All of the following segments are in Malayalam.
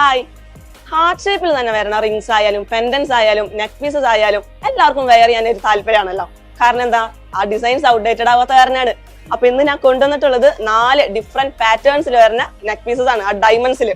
ഹായ് ഹാർട്ട് ഷേപ്പിൽ തന്നെ വരുന്ന റിങ്സ് ആയാലും പെൻഡൻസ് ആയാലും നെക്ക് പീസസ് ആയാലും എല്ലാവർക്കും വെയർ ചെയ്യാൻ ഒരു താല്പര്യമാണല്ലോ. കാരണം എന്താ? ആ ഡിസൈൻസ് ഔട്ട്ഡേറ്റഡ് ആവാത്ത കാരണമാണ്. അപ്പൊ ഇന്ന് ഞാൻ കൊണ്ടുവന്നിട്ടുള്ളത് നാല് ഡിഫറെന്റ് പാറ്റേൺസിൽ വരുന്ന നെക്ക് പീസസ് ആണ് ആ ഡയമണ്ട്സിൽ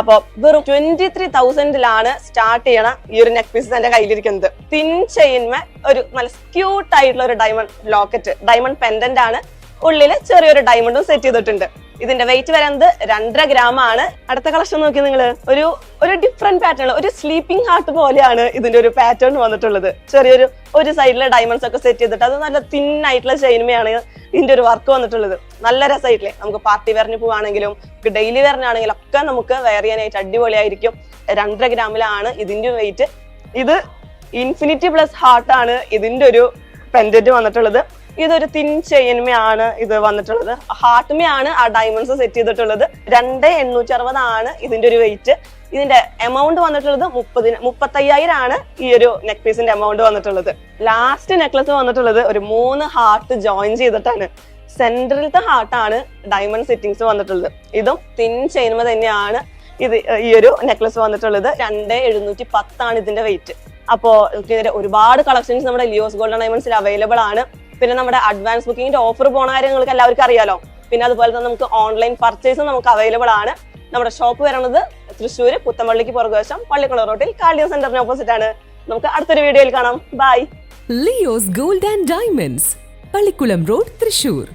അപ്പൊ വെറും ട്വന്റി ത്രീ തൗസൻഡിലാണ് സ്റ്റാർട്ട് ചെയ്യണ ഈ ഒരു നെക്ക് പീസ് എന്റെ കയ്യിലിരിക്കുന്നത്. തിൻ ചെയിൻമേ ഒരു നല്ല ക്യൂട്ട് ആയിട്ടുള്ള ഒരു ഡയമണ്ട് ലോക്കറ്റ് ഡയമണ്ട് പെൻഡന്റ് ആണ്. ഉള്ളിൽ ചെറിയൊരു ഡയമണ്ടും സെറ്റ് ചെയ്തിട്ടുണ്ട്. ഇതിന്റെ വെയിറ്റ് വരുന്നത് രണ്ടര ഗ്രാം ആണ്. അടുത്ത കളക്ഷൻ നോക്കി നിങ്ങൾ ഒരു ഒരു ഡിഫറെന്റ് പാറ്റേൺ ഒരു സ്ലീപ്പിംഗ് ഹാർട്ട് പോലെയാണ് ഇതിന്റെ ഒരു പാറ്റേൺ വന്നിട്ടുള്ളത്. ചെറിയൊരു ഒരു സൈഡിലെ ഡയമണ്ട്സ് ഒക്കെ സെറ്റ് ചെയ്തിട്ട് അത് നല്ല തിൻ ആയിട്ടുള്ള ചെയിനുമയാണ് ഇതിന്റെ ഒരു വർക്ക് വന്നിട്ടുള്ളത്. നല്ല രസമായിട്ടില്ലേ? നമുക്ക് പാർട്ടി വെയറിന് പോവാണെങ്കിലും ഡെയിലി വെയറിനാണെങ്കിലും ഒക്കെ നമുക്ക് വെയർ ചെയ്യാനായിട്ട് അടിപൊളിയായിരിക്കും. രണ്ടര ഗ്രാമിലാണ് ഇതിന്റെ വെയിറ്റ് ഇത് ഇൻഫിനിറ്റി പ്ലസ് ഹാർട്ടാണ് ഇതിന്റെ ഒരു പെൻഡന്റ് വന്നിട്ടുള്ളത്. ഇതൊരു തിൻ ചെയിൻമയാണ് ഇത് വന്നിട്ടുള്ളത്. ഹാർട്ട്മയാണ് ആ ഡയമണ്ട്സ് സെറ്റ് ചെയ്തിട്ടുള്ളത്. രണ്ട് എണ്ണൂറ്റി അറുപതാണ് ഇതിന്റെ ഒരു വെയിറ്റ് ഇതിന്റെ എമൗണ്ട് വന്നിട്ടുള്ളത് മുപ്പതിന് മുപ്പത്തയ്യായിരം ആണ് ഈ ഒരു നെക്ക് പീസിന്റെ എമൗണ്ട് വന്നിട്ടുള്ളത്. ലാസ്റ്റ് നെക്ലസ് വന്നിട്ടുള്ളത് ഒരു മൂന്ന് ഹാർട്ട് ജോയിൻ ചെയ്തിട്ടാണ്. സെൻട്രലത്തെ ഹാർട്ടാണ് ഡയമണ്ട് സെറ്റിങ്സ് വന്നിട്ടുള്ളത്. ഇതും തിൻ ചെയിൻമ തന്നെയാണ് ഇത് ഈ ഒരു നെക്ലസ് വന്നിട്ടുള്ളത്. രണ്ട് എഴുന്നൂറ്റി പത്താണ് ഇതിന്റെ വെയിറ്റ് അപ്പോ ഒരുപാട് കളക്ഷൻസ് നമ്മുടെ ലിയോസ് ഗോൾഡൻ ഡയമണ്ട്സിൽ അവൈലബിൾ ആണ്. പിന്നെ നമ്മുടെ അഡ്വാൻസ് ബുക്കിംഗിന്റെ ഓഫർ പോണ കാര്യങ്ങൾക്ക് എല്ലാവർക്കും അറിയാലോ. പിന്നെ അതുപോലെ തന്നെ നമുക്ക് ഓൺലൈൻ പർച്ചേസും നമുക്ക് അവൈലബിൾ ആണ്. നമ്മുടെ ഷോപ്പ് വരുന്നത് തൃശ്ശൂർ പുത്തമ്പള്ളിക്ക് പുറകുവശം പള്ളിക്കുളം റോഡിൽ കാളിയ സെന്ററിന് ഓപ്പോസിറ്റ് ആണ്. നമുക്ക് അടുത്തൊരു വീഡിയോയിൽ കാണാം. Bye Leo's gold and diamonds Pallikkulam road Thrissur